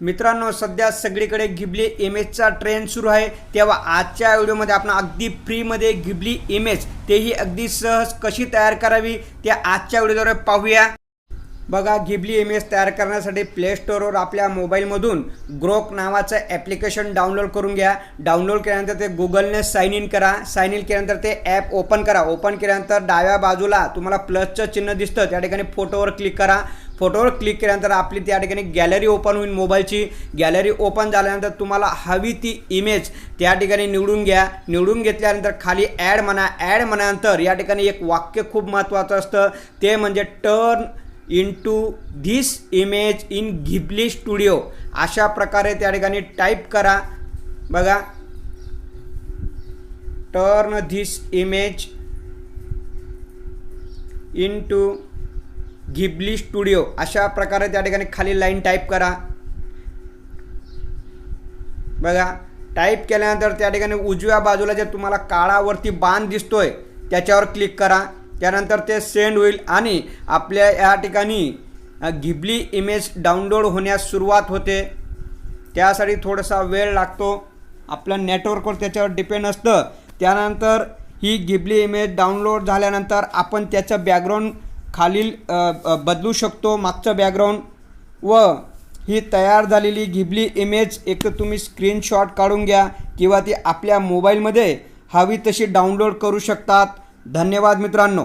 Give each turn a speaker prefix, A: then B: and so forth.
A: मित्रांनो सध्या सगळीकडे गिबली इमेजचा ट्रेंड सुरू आहे. तेव्हा आजच्या व्हिडिओमध्ये आपण अगदी फ्रीमध्ये गिबली इमेज तेही अगदी सहज कशी तयार करावी ते आजच्या व्हिडिओद्वारे पाहूया. बघा गिबली इमेज तयार करण्यासाठी प्ले स्टोअरवर आपल्या मोबाईलमधून ग्रोक नावाचं ॲप्लिकेशन डाउनलोड करून घ्या. डाउनलोड केल्यानंतर ते गुगलने साईन इन करा. साईन इन केल्यानंतर ते ॲप ओपन करा. ओपन केल्यानंतर डाव्या बाजूला तुम्हाला प्लसचं चिन्ह दिसतं. त्या ठिकाणी फोटोवर क्लिक करा. फोटोवर क्लिक केल्यानंतर आपली त्या ठिकाणी गॅलरी ओपन होईल मोबाईलची. गॅलरी ओपन झाल्यानंतर तुम्हाला हवी ती इमेज त्या ठिकाणी निवडून घ्या. निवडून घेतल्यानंतर खाली ॲड म्हणा. ॲड म्हणानंतर या ठिकाणी एक वाक्य खूप महत्त्वाचं असतं. ते म्हणजे turn into this image in Ghibli studio. अशा प्रकारे त्या ठिकाणी टाईप करा. बघा. Turn this image into Ghibli studio अशा प्रकारे त्या ठिकाणी खाली लाईन टाईप करा. बघा टाईप केल्यानंतर त्या ठिकाणी उजव्या बाजूला जे तुम्हाला काळावरती बाण दिसतोय त्याच्यावर क्लिक करा. त्यानंतर ते सेंड होईल आणि आपल्या या ठिकाणी घिबली इमेज डाउनलोड होण्यास सुरुवात होते. त्यासाठी थोडासा वेळ लागतो. आपलं नेटवर्कवर त्याच्यावर डिपेंड असतं. त्यानंतर ही घिबली इमेज डाउनलोड झाल्यानंतर आपण त्याचं बॅकग्राऊंड खालील बदलू शकतो. मागचं बॅकग्राऊंड व ही तयार झालेली घिबली इमेज एक तर तुम्ही स्क्रीनशॉट काढून घ्या किंवा ती आपल्या मोबाईलमध्ये हवी तशी डाउनलोड करू शकतात. धन्यवाद मित्रांनो.